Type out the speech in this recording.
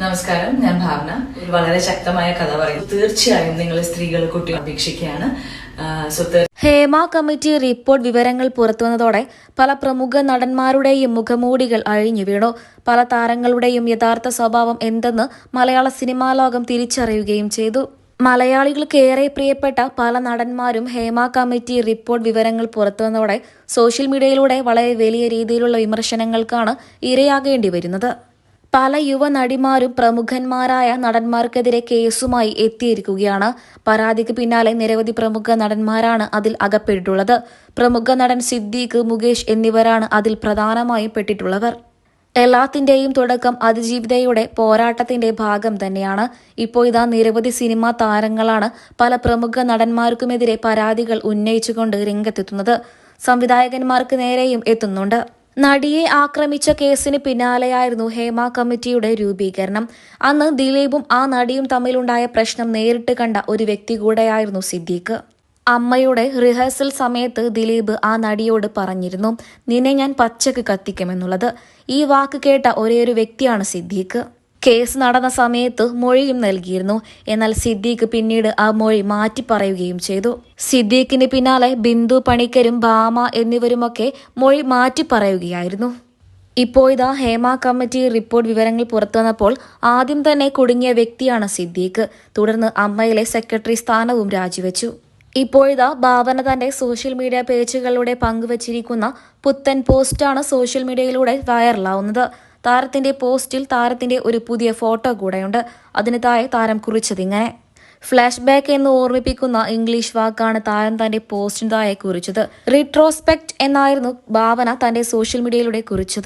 നമസ്കാരം ഞാൻ ഭാവന. ഒരു വളരെ ശക്തമായ കഥ പറയും. തീർച്ചയായും നിങ്ങൾ സ്ത്രീകൾ കുട്ടി അപേക്ഷിക്കുകയാണ്. ഹേമ കമ്മിറ്റി റിപ്പോർട്ട് വിവരങ്ങൾ പുറത്തുവന്നതോടെ പല പ്രമുഖ നടന്മാരുടെയും മുഖമൂടികൾ അഴിഞ്ഞു വീണു. പല താരങ്ങളുടെയും യഥാർത്ഥ സ്വഭാവം എന്തെന്ന് മലയാള സിനിമാ ലോകം തിരിച്ചറിയുകയും ചെയ്തു. മലയാളികൾക്ക് ഏറെ പ്രിയപ്പെട്ട പല നടന്മാരും ഹേമ കമ്മിറ്റി റിപ്പോർട്ട് വിവരങ്ങൾ പുറത്തുവന്നതോടെ സോഷ്യൽ മീഡിയയിലൂടെ വളരെ വലിയ രീതിയിലുള്ള വിമർശനങ്ങൾക്കാണ് ഇരയാകേണ്ടി വരുന്നത്. പല യുവ നടിമാരും പ്രമുഖന്മാരായ നടന്മാർക്കെതിരെ കേസുമായി എത്തിയിരിക്കുകയാണ്. പരാതിക്ക് പിന്നാലെ നിരവധി പ്രമുഖ നടന്മാരാണ് അതിൽ അകപ്പെട്ടിട്ടുള്ളത്. പ്രമുഖ നടൻ സിദ്ദീഖ് മുകേഷ് എന്നിവരാണ് അതിൽ പ്രധാനമായും പെട്ടിട്ടുള്ളവർ. എല്ലാത്തിന്റെയും തുടക്കം അതിജീവിതയുടെ പോരാട്ടത്തിന്റെ ഭാഗം തന്നെയാണ്. ഇപ്പോൾ ഇതാ നിരവധി സിനിമാ താരങ്ങളാണ് പല പ്രമുഖ നടന്മാർക്കുമെതിരെ പരാതികൾ ഉന്നയിച്ചുകൊണ്ട് രംഗത്തെത്തുന്നത്. സംവിധായകന്മാർക്ക് നേരെയും എത്തുന്നുണ്ട്. നടിയെ ആക്രമിച്ച കേസിന് പിന്നാലെയായിരുന്നു ഹേമ കമ്മിറ്റിയുടെ രൂപീകരണം. അന്ന് ദിലീപും ആ നടിയും തമ്മിലുണ്ടായ പ്രശ്നം നേരിട്ട് കണ്ട ഒരു വ്യക്തി കൂടെയായിരുന്നു സിദ്ദീഖ്. അമ്മയുടെ റിഹേഴ്സൽ സമയത്ത് ദിലീപ് ആ നടിയോട് പറഞ്ഞിരുന്നു നിന്നെ ഞാൻ പച്ചക്ക് കത്തിക്കുമെന്നുള്ളത്. ഈ വാക്ക് കേട്ട ഒരേയൊരു വ്യക്തിയാണ് സിദ്ദീഖ്. കേസ് നടന്ന സമയത്ത് മൊഴിയും നൽകിയിരുന്നു. എന്നാൽ സിദ്ദീഖ് പിന്നീട് ആ മൊഴി മാറ്റി പറയുകയും ചെയ്തു. സിദ്ദീഖിന് പിന്നാലെ ബിന്ദു പണിക്കരും ഭാമ എന്നിവരുമൊക്കെ മൊഴി മാറ്റി പറയുകയായിരുന്നു. ഇപ്പോൾ ഇതാ ഹേമ കമ്മിറ്റി റിപ്പോർട്ട് വിവരങ്ങൾ പുറത്തുവന്നപ്പോൾ ആദ്യം തന്നെ കുടുങ്ങിയ വ്യക്തിയാണ് സിദ്ദീഖ്. തുടർന്ന് അമ്മയിലെ സെക്രട്ടറി സ്ഥാനവും രാജിവെച്ചു. ഇപ്പോഴിതാ ഭാവന തന്റെ സോഷ്യൽ മീഡിയ പേജുകളിലൂടെ പങ്കുവച്ചിരിക്കുന്ന പുത്തൻ പോസ്റ്റാണ് സോഷ്യൽ മീഡിയയിലൂടെ വൈറലാവുന്നത്. താരത്തിന്റെ പോസ്റ്റിൽ താരത്തിന്റെ ഒരു പുതിയ ഫോട്ടോ കൂടെയുണ്ട്. അതിന് താഴെ താരം കുറിച്ചതിങ്ങനെ ഫ്ലാഷ് ബാക്ക് എന്ന് ഓർമ്മിപ്പിക്കുന്ന ഇംഗ്ലീഷ് വാക്കാണ് താരം തന്റെ പോസ്റ്റിന് താഴെ കുറിച്ചത്. റിട്രോസ്പെക്ട് എന്നായിരുന്നു ഭാവന തന്റെ സോഷ്യൽ മീഡിയയിലൂടെ കുറിച്ചത്.